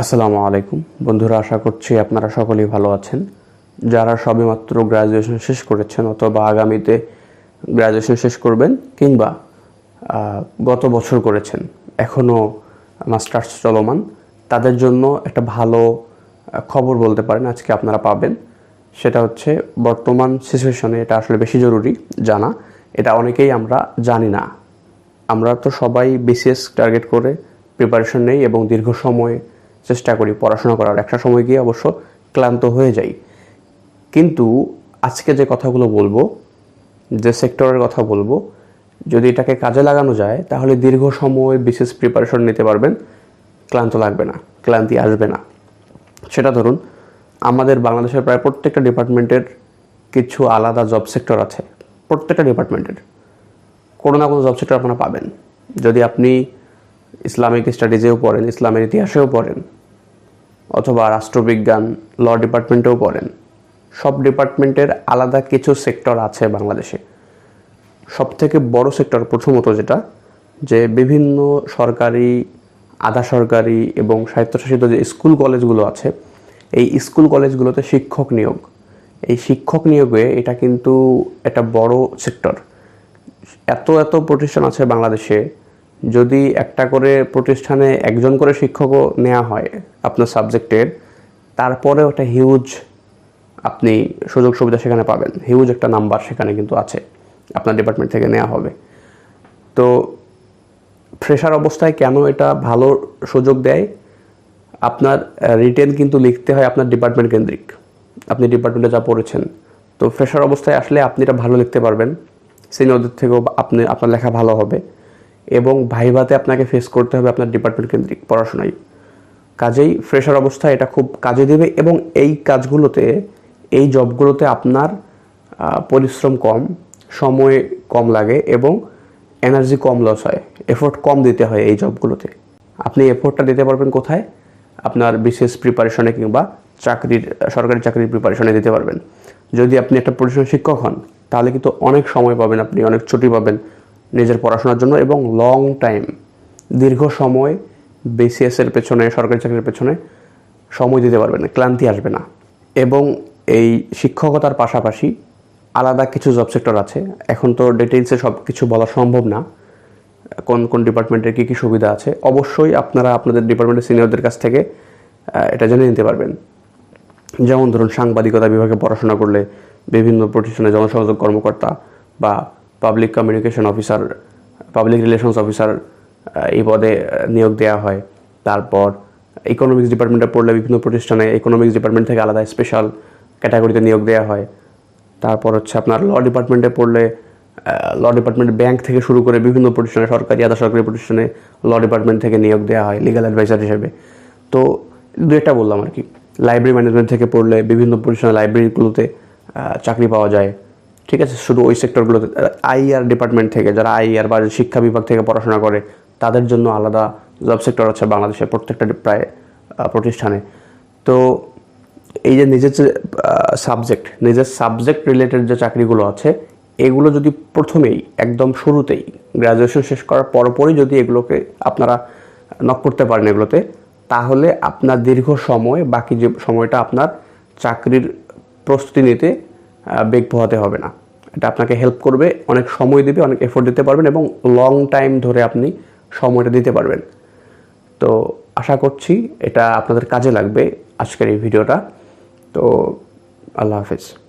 আসসালামু আলাইকুম। বন্ধুরা, আশা করছি আপনারা সকলেই ভালো আছেন। যারা সবেমাত্র গ্র্যাজুয়েশন শেষ করেছেন অথবা আগামীতে গ্র্যাজুয়েশন শেষ করবেন কিংবা গত বছর করেছেন এখনও মাস্টার্স চলমান, তাদের জন্য একটা ভালো খবর বলতে পারেন আজকে আপনারা পাবেন। সেটা হচ্ছে বর্তমান সিচুয়েশনে এটা আসলে বেশি জরুরি জানা। এটা অনেকেই আমরা জানি না। আমরা তো সবাই বিসিএস টার্গেট করে প্রিপারেশন নেই এবং দীর্ঘ সময় চেষ্টা করি পড়াশোনা করার। একটা সময় গিয়ে অবশ্য ক্লান্ত হয়ে যাই। কিন্তু আজকে যে কথাগুলো বলব, যে সেক্টরের কথা বলব, যদি এটাকে কাজে লাগানো যায়, তাহলে দীর্ঘ সময় বিশেষ প্রিপারেশন নিতে পারবেন, ক্লান্ত লাগবে না, ক্লান্তি আসবে না। সেটা ধরুন, আমাদের বাংলাদেশের প্রায় প্রত্যেকটা ডিপার্টমেন্টের কিছু আলাদা জব সেক্টর আছে, প্রত্যেকটা ডিপার্টমেন্টের। কোনো না কোনো জব সেক্টর আপনারা পাবেন। যদি আপনি ইসলামিক স্টাডিজেও পড়েন, ইসলামের ইতিহাসেও পড়েন, অথবা রাষ্ট্রবিজ্ঞান ল ডিপার্টমেন্টেও পড়েন। সব ডিপার্টমেন্টের আলাদা কিছু সেক্টর আছে বাংলাদেশে। সব থেকে বড় সেক্টর প্রথমত যেটা, যে বিভিন্ন সরকারি, আধা সরকারি এবং স্বায়ত্তশাসিত যে স্কুল কলেজগুলো আছে, এই স্কুল কলেজগুলোতে শিক্ষক নিয়োগ। এই শিক্ষক নিয়োগে এটা কিন্তু একটা বড় সেক্টর। এত এত প্রতিষ্ঠান আছে বাংলাদেশে যদি একটা করে প্রতিষ্ঠানে একজন করে শিক্ষকও নেওয়া হয় আপনার সাবজেক্টের তারপরে একটা হিউজ আপনি সুযোগ সুবিধা সেখানে পাবেন। হিউজ একটা নাম্বার সেখানে কিন্তু আছে, আপনার ডিপার্টমেন্ট থেকে নেওয়া হবে। তো ফ্রেশার অবস্থায় কেন এটা ভালো সুযোগ দেয়? আপনার রিটেন কিন্তু লিখতে হয় আপনার ডিপার্টমেন্ট কেন্দ্রিক। আপনি ডিপার্টমেন্টে যা পড়েছেন। তো ফ্রেশার অবস্থায় আসলে আপনি এটা ভালো লিখতে পারবেন। সিনিয়রদের থেকেও আপনি, আপনার লেখা ভালো হবে। এবং ভাইভাতে আপনাকে ফেস করতে হবে আপনার ডিপার্টমেন্ট কেন্দ্রিক পড়াশোনায়। কাজেই ফ্রেশার অবস্থায় এটা খুব কাজে দেবে এবং এই কাজগুলোতে, এই জবগুলোতে আপনার পরিশ্রম কম, সময় কম লাগে এবং এনার্জি কম লস হয়। এফোর্ট কম দিতে হয় এই জবগুলোতে। আপনি এফোর্টটা দিতে পারবেন কোথায়? আপনার বিশেষ প্রিপারেশনে কিংবা চাকরির, সরকারি চাকরির প্রিপারেশনে দিতে পারবেন। যদি আপনি একটা প্রতিষ্ঠান শিক্ষক হন, তাহলে কিন্তু অনেক সময় পাবেন আপনি, অনেক ছুটি পাবেন। নিজের পড়াশোনার জন্য এবং লং টাইম দীর্ঘ সময় বিসিএসের পেছনে, সরকারি চাকরির পেছনে সময় দিতে পারবে না, ক্লান্তি আসবে না। এবং এই শিক্ষকতার পাশাপাশি আলাদা কিছু জব সেক্টর আছে। এখন তো ডিটেলসে সব কিছু বলা সম্ভব না, কোন কোন ডিপার্টমেন্টের কী কী সুবিধা আছে। অবশ্যই আপনারা আপনাদের ডিপার্টমেন্টের সিনিয়রদের কাছ থেকে এটা জেনে নিতে পারবেন। যেমন ধরুন, সাংবাদিকতা বিভাগে পড়াশোনা করলে বিভিন্ন প্রতিষ্ঠানে জনসংযোগ কর্মকর্তা বা public communication officer public relations officer এই পদে নিয়োগ দেওয়া হয়। তারপর ইকোনমিক্স ডিপার্টমেন্টে পড়লে বিভিন্ন প্রতিষ্ঠানে ইকোনমিক্স ডিপার্টমেন্ট থেকে আলাদা স্পেশাল ক্যাটাগরিতে নিয়োগ দেওয়া হয়। তারপর হচ্ছে আপনার ল ডিপার্টমেন্টে পড়লে ল ডিপার্টমেন্ট ব্যাংক থেকে শুরু করে বিভিন্ন প্রতিষ্ঠানে, সরকারি, আধা সরকারি প্রতিষ্ঠানে ল ডিপার্টমেন্ট থেকে নিয়োগ দেওয়া হয় লিগাল অ্যাডভাইসার হিসেবে। তো দু একটা বললাম আর কি। লাইব্রেরি ম্যানেজমেন্ট থেকে পড়লে বিভিন্ন প্রতিষ্ঠানে লাইব্রেরিগুলোতে চাকরি পাওয়া যায়। ঠিক আছে? শুধু ওই সেক্টরগুলোতে আইআর ডিপার্টমেন্ট থেকে যারা আইআর বা শিক্ষা বিভাগ থেকে পড়াশোনা করে, তাদের জন্য আলাদা জব সেক্টর আছে বাংলাদেশের প্রত্যেকটা প্রায় প্রতিষ্ঠানে। তো এই যে নিজের যে সাবজেক্ট নিজের সাবজেক্ট রিলেটেড যে চাকরিগুলো আছে, এগুলো যদি প্রথমেই, একদম শুরুতেই গ্র্যাজুয়েশন শেষ করার পরপরই যদি এগুলোকে আপনারা নক করতে পারেন এগুলোতে, তাহলে আপনার দীর্ঘ সময়, বাকি যে সময়টা আপনার চাকরির প্রস্তুতি নিতে বেগ পোহাতে হবে না। এটা আপনাকে হেল্প করবে, অনেক সময় দেবে, অনেক এফোর্ট দিতে পারবেন এবং লং টাইম ধরে আপনি সময়টা দিতে পারবেন। তো আশা করছি এটা আপনাদের কাজে লাগবে আজকের এই ভিডিওটা। তো আল্লাহ হাফেজ।